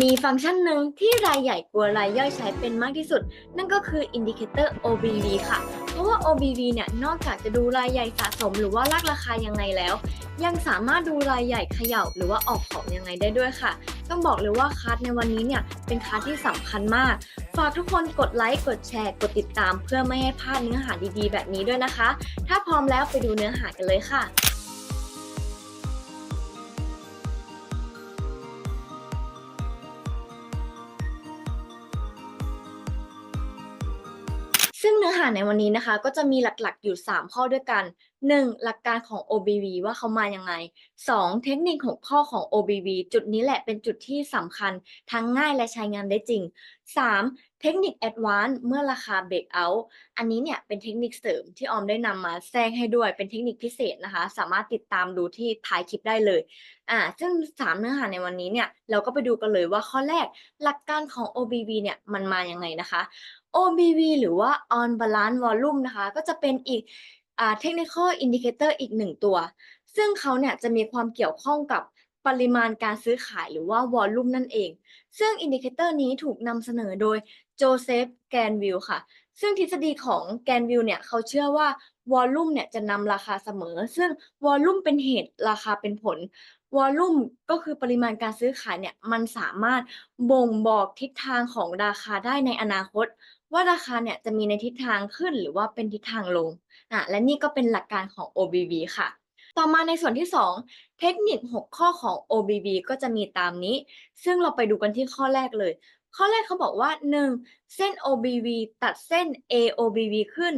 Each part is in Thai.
มีฟังก์ชันหนึ่งที่รายใหญ่กลัวรายย่อยใช้เป็นมากที่สุด นั่นก็คือ Indicator OBV ค่ะ เพราะว่า OBV เนี่ยนอกจากจะดูรายใหญ่สะสมหรือว่าลากราคายังไงแล้ว ยังสามารถดูรายใหญ่เขย่าหรือว่าออกของยังไงได้ด้วยค่ะ ต้องบอกเลยว่าคัสในวันนี้เนี่ยเป็นคัสที่สำคัญมาก ฝากทุกคนกดไลค์กดแชร์ กดติดตาม เพื่อไม่ให้พลาดเนื้อหาดีๆ แบบนี้ด้วยนะคะ ถ้าพร้อมแล้วไปดูเนื้อหากันเลยค่ะ ซึ่งเนื้อหาในวันนี้นะคะ ก็จะมีหลักๆอยู่ 3 ข้อด้วยกัน 1. หลักการของ OBV ว่าเขามายังไง 2. เทคนิค6ข้อของ OBV จุดนี้แหละเป็นจุดที่สำคัญทั้งง่ายและใช้งานได้จริง 3. เทคนิค Advanced เมื่อราคา Break Out อันนี้เนี่ยเป็นเทคนิคเสริมที่ออมได้นำมาแทรกให้ด้วยเป็นเทคนิคพิเศษนะคะ สามารถติดตามดูที่ท้ายคลิปได้เลยอ่าซึ่ง 3 เนื้อหาในวันนี้เนี่ยเราก็ไปดูกันเลยว่าข้อแรกหลักการของ OBV เนี่ยมันมายังไงนะคะ OBV หรือว่า On Balance Volume นะคะ ก็จะเป็นอีกอ่า Technical Indicator อีกหนึ่งตัว ซึ่งเขาเนี่ยจะมีความเกี่ยวข้องกับปริมาณการซื้อขายหรือว่า Volume นั่นเอง ซึ่งอินดิเคเตอร์นี้ถูกนำเสนอโดยโจเซฟแกนวิลค่ะ ซึ่งทฤษฎีของแกนวิลเนี่ยเขาเชื่อว่าวอลลุ่มเนี่ยจะนำราคาเสมอ ซึ่งวอลลุ่มเป็นเหตุราคาเป็นผล วอลลุ่มก็คือปริมาณการซื้อขายเนี่ยมันสามารถบ่งบอกทิศทางของราคาได้ในอนาคต ว่าราคาเนี่ยจะมีในทิศทางขึ้นหรือว่าเป็นทิศทางลงอะและนี่ก็เป็นหลักการของ OBV ค่ะ ต่อมาในส่วนที่ 2 เทคนิค 6 ข้อของ OBV ก็จะมีตามนี้ ซึ่งเราไปดูกันที่ข้อแรกเลย ข้อแรกเขาบอกว่า 1. เส้น OBV ตัดเส้น AOBV ขึ้น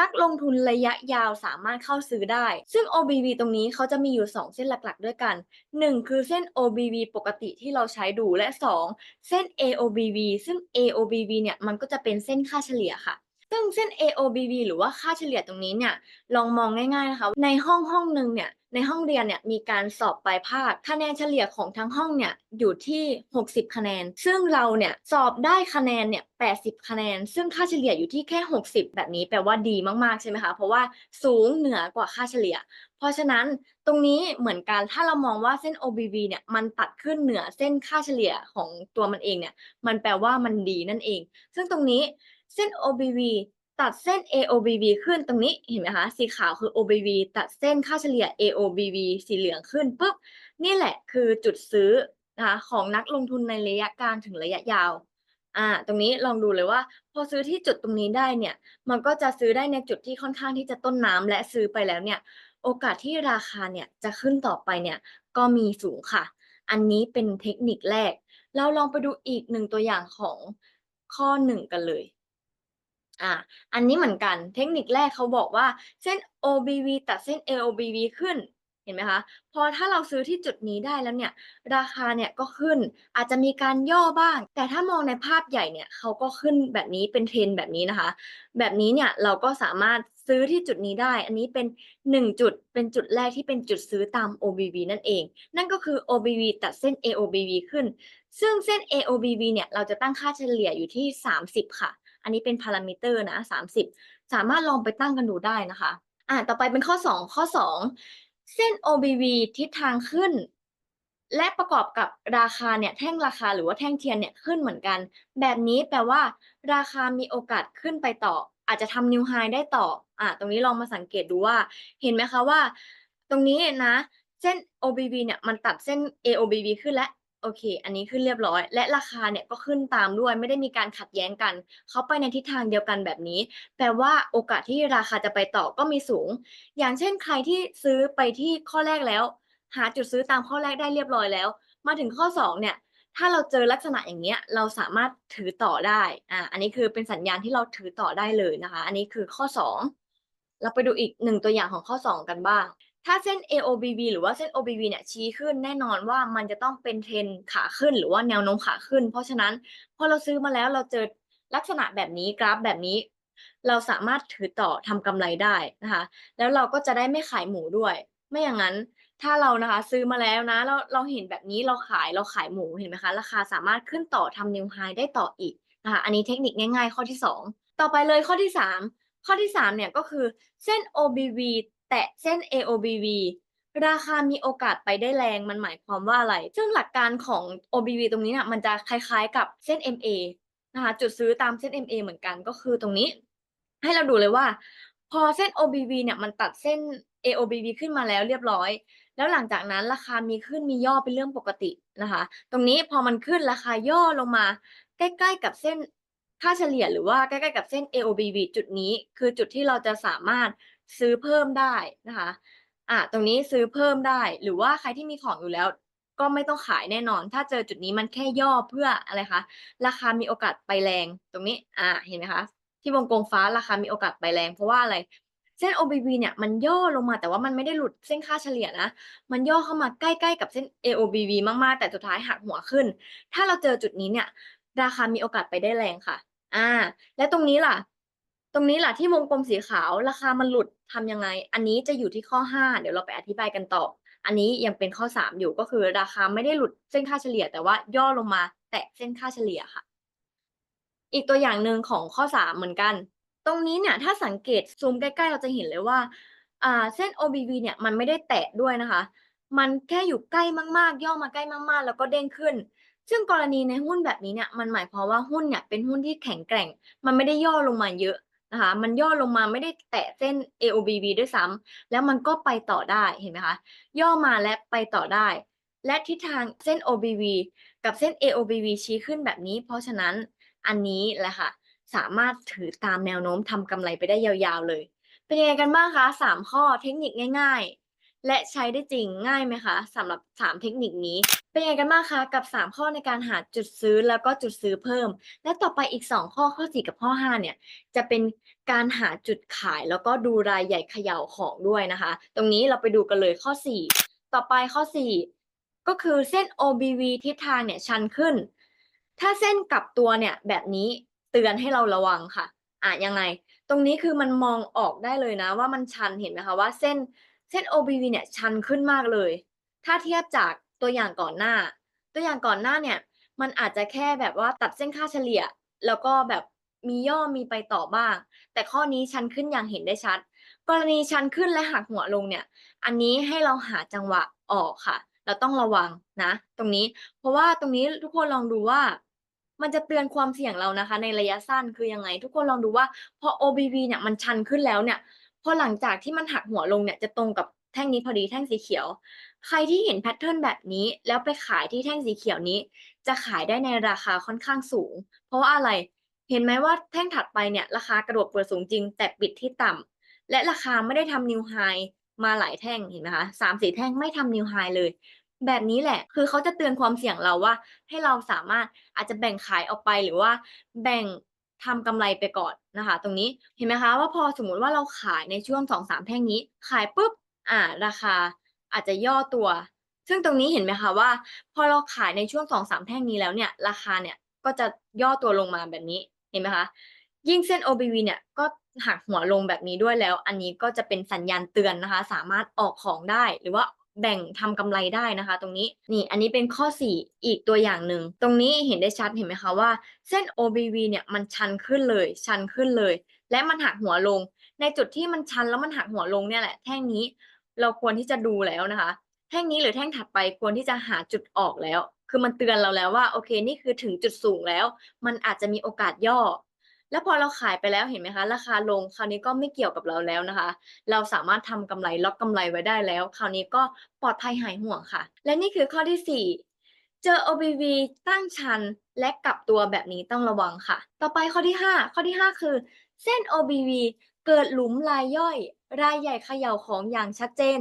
นักลงทุนระยะยาวสามารถเข้าซื้อได้ ซึ่ง OBV ตรงนี้เขาจะมีอยู่ 2 เส้นหลักๆ ด้วยกัน 1 คือเส้น OBV ปกติที่เราใช้ดูและ 2 เส้น AOBV ซึ่ง AOBV เนี่ยมันก็จะเป็นเส้นค่าเฉลี่ยค่ะ ซึ่งเส้น AOBV หรือว่าค่าเฉลี่ยตรงนี้เนี่ยลองมองง่ายๆนะคะในห้องห้องหนึ่งเนี่ยในห้องเรียนเนี่ยมีการสอบปลายภาคคะแนนเฉลี่ยของทั้งห้องเนี่ยอยู่ที่ 60 คะแนน ซึ่งเราเนี่ยสอบได้คะแนนเนี่ย 80 คะแนน ซึ่งค่าเฉลี่ยอยู่ที่แค่ 60 แบบนี้แปลว่าดีมากๆใช่ไหมคะเพราะว่าสูงเหนือกว่าค่าเฉลี่ย เพราะฉะนั้นตรงนี้เหมือนกันถ้าเรามองว่าเส้น OBV เนี่ยมันตัดขึ้นเหนือเส้นค่าเฉลี่ยของตัวมันเองเนี่ยมันแปลว่ามันดีนั่นเอง ซึ่งตรงนี้ เส้น OBV ตัดเส้น AOBV ขึ้นตรงนี้เห็นไหมคะ สีขาวคือ OBV ตัดเส้นค่าเฉลี่ย AOBV สีเหลืองขึ้นปุ๊บนี่แหละคือจุดซื้อนะคะของนักลงทุนในระยะกลางถึงระยะยาวอ่าตรงนี้ลองดูเลยว่า พอซื้อที่จุดตรงนี้ได้เนี่ย มันก็จะซื้อได้ในจุดที่ค่อนข้างที่จะต้นน้ำและซื้อไปแล้วเนี่ย โอกาสที่ราคาเนี่ยจะขึ้นต่อไปเนี่ยก็มีสูงค่ะ อันนี้เป็นเทคนิคแรก เราลองไปดูอีกหนึ่งตัวอย่างของข้อหนึ่งกันเลย อ่าอันนี้เหมือนกันเทคนิคแรกเขาบอกว่าเส้น OBV ตัดเส้น AOBV ขึ้นเห็นไหมคะพอถ้าเราซื้อที่จุดนี้ได้แล้วเนี่ยราคาเนี่ยก็ขึ้นอาจจะมีการย่อบ้าง แต่ถ้ามองในภาพใหญ่เนี่ยเขาก็ขึ้นแบบนี้เป็นเทรนแบบนี้นะคะ แบบนี้เนี่ยเราก็สามารถซื้อที่จุดนี้ได้ อันนี้เป็น 1 จุดเป็นจุดแรกที่เป็นจุดซื้อตาม OBV นั่นเอง นั่นก็คือ OBV ตัดเส้น AOBV ขึ้น ซึ่งเส้น AOBV เนี่ยเราจะตั้งค่าเฉลี่ยอยู่ที่ 30 ค่ะ อันนี้เป็นพารามิเตอร์นะ30สามารถลองไปตั้งกันดูได้นะคะ อ่าต่อไปเป็นข้อ2ข้อ2เส้น OBV ทิศทางขึ้น และประกอบกับราคาเนี่ยแท่งราคาหรือว่าแท่งเทียนเนี่ยขึ้นเหมือนกัน แบบนี้แปลว่า ราคามีโอกาสขึ้นไปต่อ อาจจะทำนิวไฮได้ต่ออ่าตรงนี้ลองมาสังเกตดูว่า เห็นไหมคะว่า ตรงนี้นะเส้น OBV เนี่ยมันตัดเส้น AOBV ขึ้นแล้ว โอเค อันนี้ขึ้นเรียบร้อย และราคาเนี่ยก็ขึ้นตามด้วย ไม่ได้มีการขัดแย้งกัน เขาไปในทิศทางเดียวกันแบบนี้ แปลว่าโอกาสที่ราคาจะไปต่อก็มีสูง อย่างเช่นใครที่ซื้อไปที่ข้อแรกแล้ว หาจุดซื้อตามข้อแรกได้เรียบร้อยแล้ว มาถึงข้อ 2 เนี่ย ถ้าเราเจอลักษณะอย่างเงี้ย เราสามารถถือต่อได้ อ่า อันนี้คือเป็นสัญญาณที่เราถือต่อได้เลยนะคะ อันนี้คือข้อ 2 เราไปดูอีกหนึ่งตัวอย่างของข้อ 2 กันบ้าง ถ้าเส้น AOBV หรือว่าเส้น OBV เนี่ยชี้ขึ้นแน่นอนว่ามันจะต้องเป็นเทรนขาขึ้น หรือว่าแนวโน้มขาขึ้น เพราะฉะนั้นพอเราซื้อมาแล้วเราเจอลักษณะแบบนี้กราฟแบบนี้ เราสามารถถือต่อทำกำไรได้นะคะ แล้วเราก็จะได้ไม่ขายหมูด้วย ไม่อย่างนั้นถ้าเรานะคะซื้อมาแล้วนะเราเราเห็นแบบนี้เราขายเราขายหมูเห็นไหมคะราคาสามารถขึ้นต่อทำนิวไฮได้ต่ออีกนะคะอันนี้เทคนิคง่าย ๆ ข้อที่ 2 ต่อไปเลยข้อที่ 3 ข้อที่3เนี่ยก็คือเส้น OBV แตะเส้น AOBV ราคามีโอกาสไปได้แรงมันหมายความว่าอะไร ซึ่งหลักการของ OBV ตรงนี้เนี่ยมันจะคล้ายๆกับเส้น MA นะคะจุดซื้อตามเส้น MA เหมือนกันก็คือตรงนี้ ให้เราดูเลยว่า พอเส้น OBV เนี่ยมันตัดเส้น AOBV ขึ้นมาแล้วเรียบร้อย แล้วหลังจากนั้นราคามีขึ้นมีย่อเป็นเรื่องปกตินะคะ ตรงนี้พอมันขึ้นราคาย่อลงมา ใกล้ๆกับเส้นค่าเฉลี่ยหรือว่าใกล้ๆกับเส้น AOBV จุดนี้ คือจุดที่เราจะสามารถ ซื้อเพิ่มได้นะคะอะตรงนี้ซื้อเพิ่มได้ หรือว่าใครที่มีของอยู่แล้ว ก็ไม่ต้องขายแน่นอน ถ้าเจอจุดนี้มันแค่ย่อเพื่ออะไรคะราคามีโอกาสไปแรง ตรงนี้อ่าเห็นไหมคะ ที่วงกลมฟ้าราคามีโอกาสไปแรง เพราะว่าอะไรเส้น OBV เนี่ยมันย่อลงมาแต่ว่ามันไม่ได้หลุดเส้นค่าเฉลี่ยนะ มันย่อเข้ามาใกล้ๆกับเส้น AOBV มากๆ แต่สุดท้ายหักหัวขึ้น ถ้าเราเจอจุดนี้เนี่ย ราคามีโอกาสไปได้แรงค่ะ อ่า และตรงนี้ล่ะ รงนี้แหละที่วงกลมสีขาวราคามันหลุดทำยังไง อันนี้จะอยู่ที่ข้อ 5 เดี๋ยวเราไปอธิบายกันต่อ อันนี้ยังเป็นข้อ 3 อยู่ก็คือราคาไม่ได้หลุดเส้นค่าเฉลี่ย แต่ว่าย่อลงมาแตะเส้นค่าเฉลี่ยค่ะ อีกตัวอย่างหนึ่งของข้อ 3 เหมือนกัน ตรงนี้เนี่ยถ้าสังเกตซูมใกล้ๆ เราจะเห็นเลยว่าอ่าเส้น OBV เนี่ยมันไม่ได้แตะด้วยนะคะ มันแค่อยู่ใกล้มากๆ ย่อมาใกล้มากๆ แล้วก็เด้งขึ้นซึ่งกรณีในหุ้นแบบนี้เนี่ยมันหมายความว่าหุ้นเนี่ยเป็นหุ้นที่แข็งแกร่ง มันไม่ได้ย่อลงมาเยอะ นะคะมันย่อลงมาไม่ได้แตะเส้น AOBV ด้วยซ้ำแล้วมันก็ไปต่อได้เห็นไหมคะย่อมาและไปต่อได้ และทิศทางเส้น OBV กับเส้น AOBV ชี้ขึ้นแบบนี้ เพราะฉะนั้นอันนี้แหละค่ะสามารถถือตามแนวโน้มทำกำไรไปได้ยาวๆเลย เป็นยังไงกันบ้างคะ 3 ข้อเทคนิคง่าย ๆ และใช้ได้จริงง่ายไหมคะสำหรับ 3 เทคนิคนี้ เป็นยังไงกันบ้างคะกับ 3 ข้อในการหาจุดซื้อแล้วก็จุดซื้อเพิ่ม และต่อไปอีก 2 ข้อข้อ 4 กับข้อ 5 เนี่ย จะเป็นการหาจุดขายแล้วก็ดูรายใหญ่เขย่าของด้วยนะคะ ตรงนี้เราไปดูกันเลยข้อ 4 ต่อไปข้อ 4 ก็คือเส้น OBV ทิศทางเนี่ยชันขึ้น ถ้าเส้นกลับตัวเนี่ยแบบนี้เตือนให้เราระวังค่ะอะยังไง ตรงนี้คือมันมองออกได้เลยนะ ว่ามันชันเห็นไหมคะว่าเส้น เส้น OBV เนี่ยชันขึ้นมากเลย ถ้าเทียบจากตัวอย่างก่อนหน้า ตัวอย่างก่อนหน้าเนี่ย มันอาจจะแค่แบบว่าตัดเส้นค่าเฉลี่ย แล้วก็แบบมีย่อมีไปต่อบ้าง แต่ข้อนี้ชันขึ้นอย่างเห็นได้ชัด กรณีชันขึ้นและหักหัวลงเนี่ย อันนี้ให้เราหาจังหวะออกค่ะ เราต้องระวังนะ ตรงนี้ เพราะว่าตรงนี้ทุกคนลองดูว่า มันจะเตือนความเสี่ยงเรานะคะ ในระยะสั้นคือยังไง ทุกคนลองดูว่าพอ OBV เนี่ยมันชันขึ้นแล้วเนี่ย พอหลังจากที่มันหักหัวลงเนี่ยจะตรงกับแท่งนี้พอดีแท่งสีเขียว ใครที่เห็นแพทเทิร์นแบบนี้ แล้วไปขายที่แท่งสีเขียวนี้ จะขายได้ในราคาค่อนข้างสูง เพราะว่าอะไรเห็นไหมว่าแท่งถัดไปเนี่ยราคากระโดดเปิดสูงจริง แต่ปิดที่ต่ำและราคาไม่ได้ทำนิวไฮมาหลายแท่งเห็นไหมคะสามสี่แท่งไม่ทำนิวไฮเลย แบบนี้แหละคือเขาจะเตือนความเสี่ยงเราว่า ให้เราสามารถอาจจะแบ่งขายออกไปหรือว่าแบ่ง ทำกำไรไปก่อนนะคะ ตรงนี้เห็นไหมคะว่าพอสมมุติว่าเราขายในช่วงสองสามแท่งนี้ ขายปุ๊บอ่าราคาอาจจะย่อตัว ซึ่งตรงนี้เห็นไหมคะว่า พอเราขายในช่วงสองสามแท่งนี้แล้วเนี่ยราคาเนี่ยก็จะย่อตัวลงมาแบบนี้เห็นไหมคะยิ่งเส้น OBV เนี่ยก็หักหัวลงแบบนี้ด้วยแล้ว อันนี้ก็จะเป็นสัญญาณเตือนนะคะ สามารถออกของได้หรือว่า แบ่งทำกำไรได้นะคะ ตรงนี้นี่อันนี้เป็นข้อ 4 อีกตัวอย่างหนึ่งตรงนี้เห็นได้ชัดเห็นไหมคะว่าเส้น OBV เนี่ยมันชันขึ้นเลย ชันขึ้นเลย และมันหักหัวลง ในจุดที่มันชันแล้วมันหักหัวลงเนี่ยแหละแท่งนี้เราควรที่จะดูแล้วนะคะ แท่งนี้หรือแท่งถัดไปควรที่จะหาจุดออกแล้ว คือมันเตือนเราแล้วว่าโอเคนี่คือถึงจุดสูงแล้ว มันอาจจะมีโอกาสย่อ แล้วพอเราขายไปแล้วเห็นไหมคะ ราคาลงคราวนี้ก็ไม่เกี่ยวกับเราแล้วนะคะ เราสามารถทำกำไรล็อกกำไรไว้ได้แล้ว คราวนี้ก็ปลอดภัยหายห่วงค่ะ และนี่คือข้อที่ 4 เจอ OBV ตั้งชันและกลับตัวแบบนี้ต้องระวังค่ะ ต่อไปข้อที่ 5 ข้อที่ 5 คือ เส้น OBV เกิดหลุมรายย่อย รายใหญ่เขย่าของอย่างชัดเจน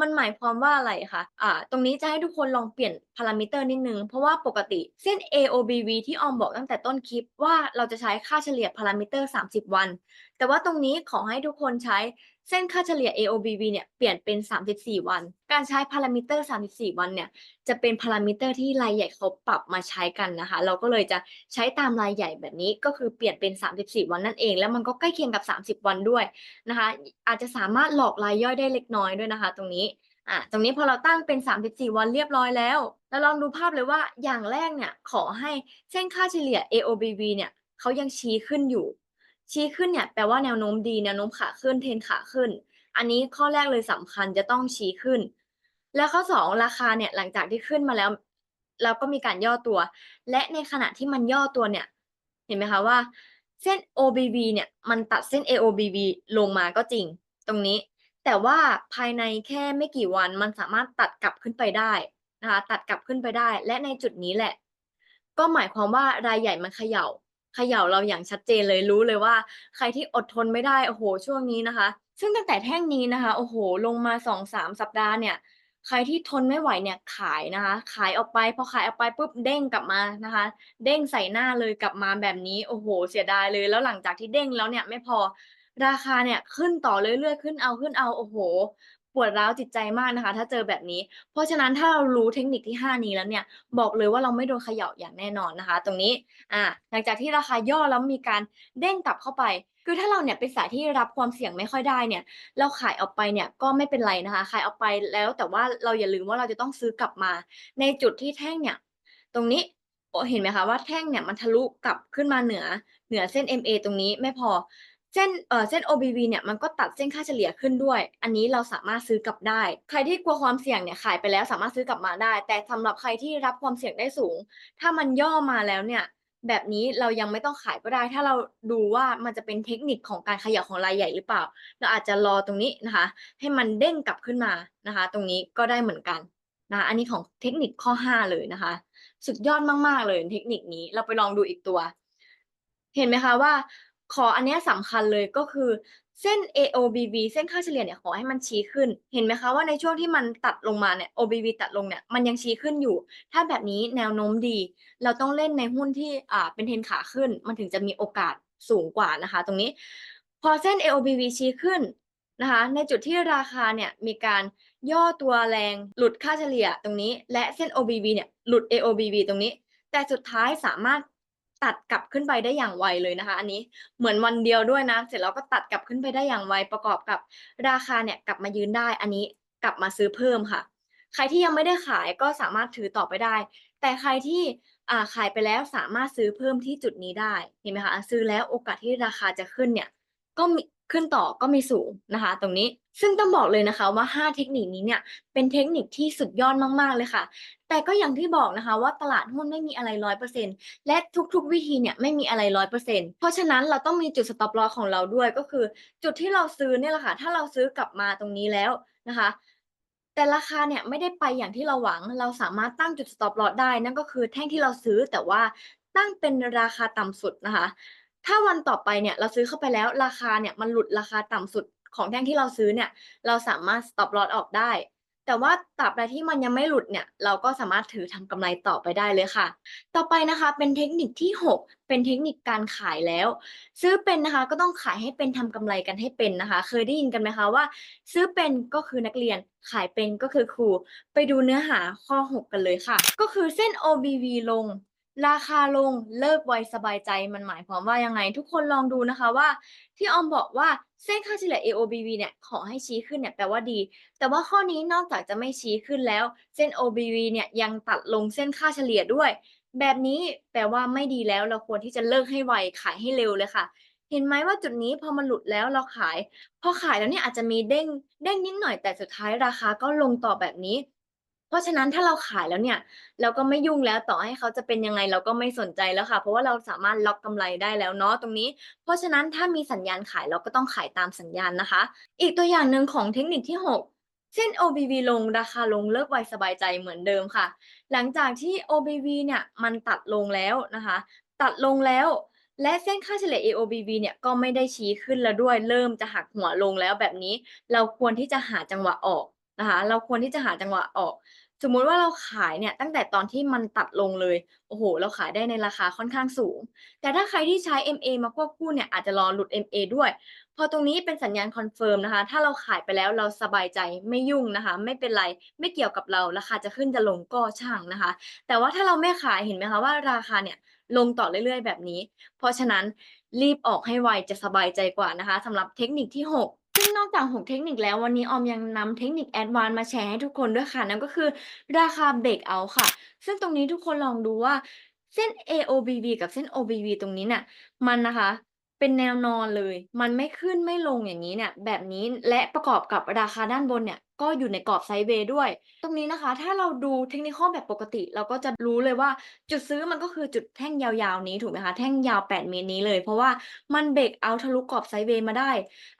มันหมายความว่าอะไรคะอ่า ตรงนี้จะให้ทุกคนลองเปลี่ยนพารามิเตอร์นิดนึง เพราะว่าปกติเส้น AOBV ที่ออมบอกตั้งแต่ต้นคลิปว่าเราจะใช้ค่าเฉลี่ยพารามิเตอร์ 30 วัน แต่ว่าตรงนี้ขอให้ทุกคนใช้เส้นค่าเฉลี่ย AOBV เนี่ยเปลี่ยนเป็น 34 วัน การใช้พารามิเตอร์ 34 วันเนี่ยจะเป็นพารามิเตอร์ที่รายใหญ่เขาปรับมาใช้กันนะคะ เราก็เลยจะใช้ตามรายใหญ่แบบนี้ก็คือเปลี่ยนเป็น 34 วันนั่นเอง แล้วมันก็ใกล้เคียงกับ 30 วันด้วยนะคะ อาจจะสามารถหลอกรายย่อยได้เล็กน้อยด้วยนะคะ ตรงนี้อะตรงนี้พอเราตั้งเป็น 34 วันเรียบร้อยแล้วแล้วลองดูภาพเลยว่าอย่างแรกเนี่ยขอให้เส้นค่าเฉลี่ย AOBV เนี่ยเขายังชี้ขึ้นอยู่ ชี้ขึ้นเนี่ยแปลว่าแนวโน้มดีแนวโน้มขาขึ้นเทนขาขึ้น อันนี้ข้อแรกเลยสำคัญจะต้องชี้ขึ้น แล้วข้อ 2 ราคาเนี่ยหลังจากที่ขึ้นมาแล้วแล้วก็มีการย่อตัว และในขณะที่มันย่อตัวเนี่ย เห็นไหมคะว่า เส้น OBV เนี่ยมันตัดเส้น AOBV ลงมาก็จริง ตรงนี้ แต่ว่าภายในแค่ไม่กี่วันมันสามารถตัดกลับขึ้นไปได้นะคะตัดกลับขึ้นไปได้ และในจุดนี้แหละ ก็หมายความว่ารายใหญ่มันเขย่า เขย่าเราอย่างชัดเจนเลยรู้เลยว่า ใครที่อดทนไม่ได้โอ้โฮช่วงนี้นะคะ ซึ่งตั้งแต่แท่งนี้นะคะโอ้โฮลงมา2-3สัปดาห์เนี่ย ใครที่ทนไม่ไหวเนี่ยขายนะคะ ขายออกไปพอขายออกไปปุ๊บเด้งกลับมานะคะ เด้งใส่หน้าเลยกลับมาแบบนี้โอ้โฮเสียดายเลย แล้วหลังจากที่เด้งแล้วเนี่ยไม่พอราคาเนี่ยขึ้นต่อเรื่อยๆขึ้นเอาขึ้นเอาโอ้โฮ ปวดร้าวจิตใจมากนะคะ ถ้าเจอแบบนี้ เพราะฉะนั้นถ้าเรารู้เทคนิคที่ 5 นี้แล้วเนี่ย บอกเลยว่าเราไม่โดนเขย่าอย่างแน่นอนนะคะ ตรงนี้อ่าหลังจากที่ราคาย่อแล้วมีการเด้งกลับเข้าไป คือถ้าเราเนี่ยเป็นสายที่รับความเสี่ยงไม่ค่อยได้เนี่ย เราขายออกไปเนี่ยก็ไม่เป็นไรนะคะ ขายออกไปแล้วแต่ว่าเราอย่าลืมว่าเราจะต้องซื้อกลับมา ในจุดที่แท่งเนี่ย ตรงนี้เห็นไหมคะว่าแท่งเนี่ยมันทะลุกลับขึ้นมาเหนือเหนือเส้น MA ตรงนี้ไม่พอ เส้นเอ่อเส้น OBV เนี่ยมันก็ตัดเส้นค่าเฉลี่ยขึ้นด้วย อันนี้เราสามารถซื้อกลับได้ ใครที่กลัวความเสี่ยงเนี่ยขายไปแล้วสามารถซื้อกลับมาได้ แต่สำหรับใครที่รับความเสี่ยงได้สูง ถ้ามันย่อมาแล้วเนี่ยแบบนี้เรายังไม่ต้องขายก็ได้ ถ้าเราดูว่ามันจะเป็นเทคนิคของการขย่าของรายใหญ่หรือเปล่า เราอาจจะรอตรงนี้นะคะ ให้มันเด้งกลับขึ้นมานะคะ ตรงนี้ก็ได้เหมือนกันนะคะอันนี้ของเทคนิคข้อ 5 เลยนะคะ สุดยอดมาก ๆ เลยเทคนิคนี้เราไปลองดูอีกตัว เห็นไหมคะว่า ขออันนี้สำคัญเลยก็คือเส้น AOBV เส้นค่าเฉลี่ยเนี่ยขอให้มันชี้ขึ้น เห็นไหมคะว่าในช่วงที่มันตัดลงมาเนี่ย OBV ตัดลงเนี่ยมันยังชี้ขึ้นอยู่ ถ้าแบบนี้แนวโน้มดี เราต้องเล่นในหุ้นที่อ่าเป็นเทนขาขึ้น มันถึงจะมีโอกาสสูงกว่านะคะ ตรงนี้ พอเส้น AOBV ชี้ขึ้นนะคะ ในจุดที่ราคาเนี่ยมีการย่อตัวแรงหลุดค่าเฉลี่ยตรงนี้ และเส้น OBV เนี่ยหลุด AOBV ตรงนี้ แต่สุดท้ายสามารถ ตัดกลับขึ้นไปได้อย่างไวเลยนะคะ อันนี้เหมือนวันเดียวด้วยนะ เสร็จแล้วก็ตัดกลับขึ้นไปได้อย่างไวประกอบกับราคาเนี่ยกลับมายืนได้ อันนี้กลับมาซื้อเพิ่มค่ะ ใครที่ยังไม่ได้ขายก็สามารถถือต่อไปได้ แต่ใครที่อ่าขายไปแล้วสามารถซื้อเพิ่มที่จุดนี้ได้เห็นไหมคะซื้อแล้วโอกาสที่ราคาจะขึ้นเนี่ยก็มี ขึ้นต่อก็มีสูงนะคะ ตรงนี้ซึ่งต้องบอกเลยนะคะว่า 5 เทคนิคนี้เนี่ยเป็นเทคนิคที่สุดยอดมากๆเลยค่ะ แต่ก็อย่างที่บอกนะคะว่าตลาดหุ้นไม่มีอะไร100%และทุกๆวิธีเนี่ยไม่มีอะไร100%เพราะฉะนั้นเราต้องมีจุด stop loss ของเราด้วยก็คือ จุดที่เราซื้อเนี่ยแหละค่ะ ถ้าเราซื้อกลับมาตรงนี้แล้วนะคะแต่ราคาเนี่ยไม่ได้ไปอย่างที่เราหวัง เราสามารถตั้งจุด stop loss ได้นั่นก็คือแท่งที่เราซื้อแต่ว่าตั้งเป็นราคาต่ำสุดนะคะ ถ้าวันต่อไปเนี่ยเราซื้อเข้าไปแล้วราคาเนี่ยมันหลุดราคาต่ำสุดของแท่งที่เราซื้อเนี่ยเราสามารถ stop loss ออกได้ แต่ว่าตราบใดที่มันยังไม่หลุดเนี่ยเราก็สามารถถือทำกำไรต่อไปได้เลยค่ะ ต่อไปนะคะเป็นเทคนิคที่ 6 เป็นเทคนิคการขายแล้ว ซื้อเป็นนะคะก็ต้องขายให้เป็นทำกำไรกันให้เป็นนะคะ เคยได้ยินกันไหมคะว่า ซื้อเป็นก็คือนักเรียนขายเป็นก็คือครู ไปดูเนื้อหาข้อ 6 กันเลยค่ะ ก็คือเส้น OBV ลง ราคาลงเลิกไวสบายใจมันหมายความว่ายังไง ทุกคนลองดูนะคะว่า ที่ออมบอกว่าเส้นค่าเฉลี่ย AOBV เนี่ยขอให้ชี้ขึ้นเนี่ยแปลว่าดี แต่ว่าข้อนี้นอกจากจะไม่ชี้ขึ้นแล้ว เส้น OBV เนี่ยยังตัดลงเส้นค่าเฉลี่ยด้วย แบบนี้แปลว่าไม่ดีแล้วเราควรที่จะเลิกให้ไวขายให้เร็วเลยค่ะ เห็นไหมว่าจุดนี้พอมันหลุดแล้วเราขาย พอขายแล้วเนี่ยอาจจะมีเด้งเด้งนิดหน่อยแต่สุดท้ายราคาก็ลงต่อแบบนี้ เพราะฉะนั้นถ้าเราขายแล้วเนี่ย เราก็ไม่ยุ่งแล้วต่อให้เขาจะเป็นยังไงเราก็ไม่สนใจแล้วค่ะ เพราะว่าเราสามารถล็อกกำไรได้แล้วเนาะตรงนี้ เพราะฉะนั้นถ้ามีสัญญาณขายเราก็ต้องขายตามสัญญาณนะคะ อีกตัวอย่างหนึ่งของเทคนิคที่ 6เส้น OBV ลงราคาลงเลิกไวสบายใจเหมือนเดิมค่ะ หลังจากที่ OBV เนี่ยมันตัดลงแล้วนะคะ ตัดลงแล้ว และเส้นค่าเฉลี่ย AOBV เนี่ยก็ไม่ได้ชี้ขึ้นแล้วด้วย เริ่มจะหักหัวลงแล้วแบบนี้ เราควรที่จะหาจังหวะออกนะคะ เราควรที่จะหาจังหวะออก สมมุติว่าเราขายเนี่ยตั้งแต่ตอนที่มันตัดลงเลย โอ้โฮเราขายได้ในราคาค่อนข้างสูง แต่ถ้าใครที่ใช้ MA มาควบคู่เนี่ยอาจจะรอหลุด MA ด้วย พอตรงนี้เป็นสัญญาณคอนเฟิร์มนะคะ ถ้าเราขายไปแล้วเราสบายใจไม่ยุ่งนะคะ ไม่เป็นไรไม่เกี่ยวกับเราราคาจะขึ้นจะลงก็ช่างนะคะ แต่ว่าถ้าเราไม่ขายเห็นไหมคะว่าราคาเนี่ยลงต่อเรื่อยๆ แบบนี้ เพราะฉะนั้นรีบออกให้ไวจะสบายใจกว่านะคะสำหรับเทคนิคที่ 6 ซึ่งนอกจาก 6 เทคนิคแล้ววันนี้ออมยังนำเทคนิคแอดวานซ์มาแชร์ให้ทุกคนด้วยค่ะ นั่นก็คือราคาเบรกเอาท์ค่ะ ซึ่งตรงนี้ทุกคนลองดูว่าเส้น AOBV กับเส้น OBV ตรงนี้เนี่ยมันนะคะ เป็นแนวนอนเลย มันไม่ขึ้นไม่ลงอย่างนี้เนี่ย แบบนี้และประกอบกับราคาด้านบนเนี่ย ก็อยู่ในกรอบไซด์เวย์ด้วย ตรงนี้นะคะ ถ้าเราดู Technical แบบปกติ เราก็จะรู้เลยว่าจุดซื้อมันก็คือจุดแท่งยาวๆนี้ถูกไหมคะ แท่งยาว 8 เมตรนี้เลย เพราะว่ามันเบรกเอาทะลุกรอบไซด์เวย์มาได้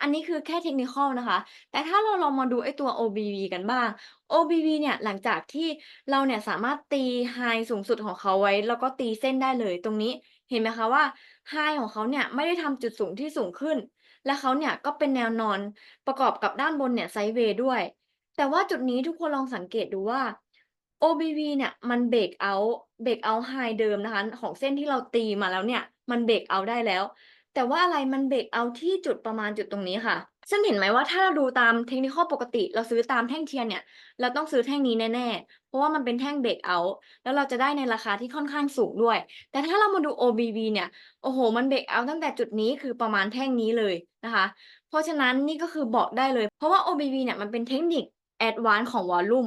อันนี้คือแค่ Technical นะคะ แต่ถ้าเราลองมาดูไอ้ตัว OBV กันบ้าง OBV เนี่ยหลังจากที่เราเนี่ยสามารถตี High สูงสุดของเขาไว้ แล้วก็ตีเส้นได้เลยตรงนี้เห็นไหมคะว่า High ของเขาเนี่ยไม่ได้ทำจุดสูงที่สูงขึ้น และเขาเนี่ยก็เป็นแนวนอนประกอบกับด้านบนเนี่ยไซด์เวย์ด้วย แต่ว่าจุดนี้ทุกคนลองสังเกตดูว่า OBV เนี่ยมันเบรกเอาเบรกเอาไฮเดิมนะคะ ของเส้นที่เราตีมาแล้วเนี่ย มันเบรกเอาได้แล้ว แต่ว่าอะไรมันเบรกเอาที่จุดประมาณจุดตรงนี้ค่ะ ซึ่งเห็นไหมว่าถ้าเราดูตามเทคนิคปกติ เราซื้อตามแท่งเทียนเนี่ย เราต้องซื้อแท่งนี้แน่ๆ เพราะว่ามันเป็นแท่งเบรกเอาท์แล้วเราจะได้ในราคาที่ค่อนข้างสูงด้วย แต่ถ้าเรามาดู OBV เนี่ย โอ้โห มันเบรกเอาท์ตั้งแต่จุดนี้คือประมาณแท่งนี้เลยนะคะ เพราะฉะนั้นนี่ก็คือบอกได้เลย เพราะว่า OBV เนี่ยมันเป็นเทคนิคแอดวานซ์ของวอลลุ่ม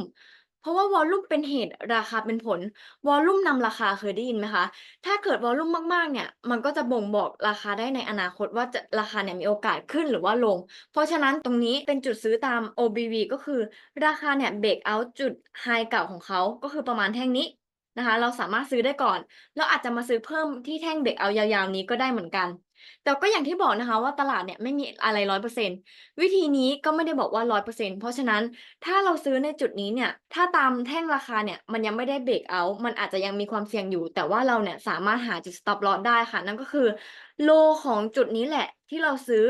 เพราะว่าวอลลุ่มเป็นเหตุราคาเป็นผล วอลลุ่มนำราคาเคยได้ยินไหมคะ?ถ้าเกิดวอลลุ่มมากๆ เนี่ย มันก็จะบ่งบอกราคาได้ในอนาคตว่าจะราคาเนี่ยมีโอกาสขึ้นหรือว่าลง เพราะฉะนั้นตรงนี้เป็นจุดซื้อตาม OBV ก็คือ ราคาเนี่ยเบรกเอาจุด High เก่าของเขาก็คือประมาณแท่งนี้นะคะ เราสามารถซื้อได้ก่อน แล้วอาจจะมาซื้อเพิ่มที่แท่งเบรกเอายาวๆนี้ก็ได้เหมือนกัน แต่ก็อย่างที่บอกนะคะว่าตลาดเนี่ยไม่มีอะไร100%วิธีนี้ก็ไม่ได้บอกว่า100%เปอร์เซ็นเพราะฉะนั้นถ้าเราซื้อในจุดนี้เนี่ย ถ้าตามแท่งราคาเนี่ยมันยังไม่ได้เบรกเอา มันอาจจะยังมีความเสี่ยงอยู่ แต่ว่าเราเนี่ยสามารถหาจุด Stop Loss ได้ค่ะ นั่นก็คือ Low ของจุดนี้แหละที่เราซื้อ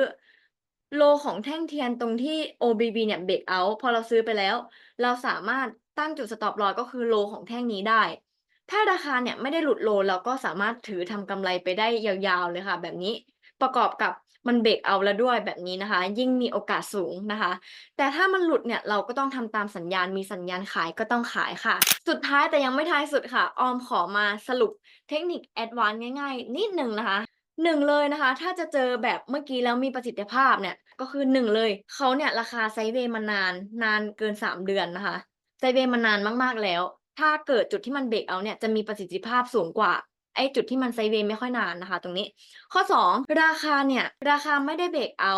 Low ของแท่งเทียนตรงที่ OBV เนี่ยเบรกเอาพอเราซื้อไปแล้ว เราสามารถตั้งจุด Stop Loss ก็คือ Low ของแท่งนี้ได้ ถ้าราคาเนี่ยไม่ได้หลุด Low เราก็สามารถถือทำกำไรไปได้ยาวๆเลยค่ะ แบบนี้ประกอบกับมันเบรกเอาแล้วด้วยแบบนี้นะคะ ยิ่งมีโอกาสสูงนะคะ แต่ถ้ามันหลุดเนี่ยเราก็ต้องทำตามสัญญาณมีสัญญาณขายก็ต้องขายค่ะ สุดท้ายแต่ยังไม่ท้ายสุดค่ะ ออมขอมาสรุปเทคนิคแอดวานซ์ง่ายๆ นิดหนึ่งนะคะ1เลยนะคะ ถ้าจะเจอแบบเมื่อกี้แล้วมีประสิทธิภาพเนี่ยก็คือ1เลยเขาเนี่ยราคาไซเวย์มานาน นานเกิน 3 เดือนนะคะไซเวย์มานานมากๆแล้ว ถ้าเกิดจุดที่มันเบรกเอาเนี่ยจะมีประสิทธิภาพสูงกว่าไอ้จุดที่มันไซเวย์ไม่ค่อยนานนะคะ ตรงนี้ ข้อ 2 ราคาเนี่ยราคาไม่ได้เบรกเอา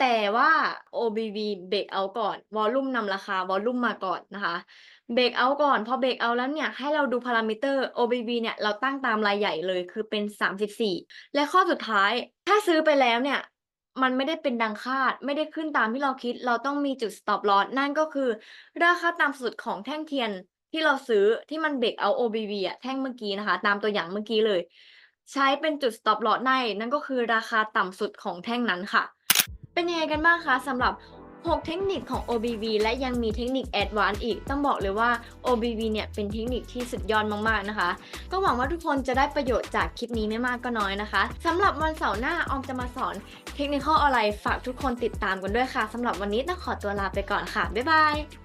แต่ว่า OBV เบรกเอาก่อนวอลลุ่มนำราคาวอลลุ่มมาก่อนนะคะเบรกเอาก่อนพอเบรกเอาแล้วเนี่ยให้เราดู Parameter OBV เนี่ยเราตั้งตามรายใหญ่เลยคือเป็น 34 และข้อสุดท้าย ถ้าซื้อไปแล้วเนี่ยมันไม่ได้เป็นดังคาด ไม่ได้ขึ้นตามที่เราคิด เราต้องมีจุด Stop Loss นั่นก็คือ ราคาต่ำสุดของแท่งเทียน ที่เราซื้อที่มันเบรกเอา OBV อะแท่งเมื่อกี้นะคะ ตามตัวอย่างเมื่อกี้เลย ใช้เป็นจุด Stop Loss ได้นั่นก็คือราคาต่ำสุดของแท่งนั้นค่ะ เป็นยังไงกันบ้างคะสำหรับ 6 เทคนิคของ OBV และยังมีเทคนิคแอดวานซ์อีก ต้องบอกเลยว่า OBV เนี่ยเป็นเทคนิคที่สุดยอดมากๆนะคะ ก็หวังว่าทุกคนจะได้ประโยชน์จากคลิปนี้ไม่มากก็น้อยนะคะสำหรับวันเสาร์หน้าออมจะมาสอน Technical อะไรฝากทุกคนติดตามกันด้วยค่ะสำหรับวันนี้ต้องขอตัวลาไปก่อนค่ะ บ๊ายบาย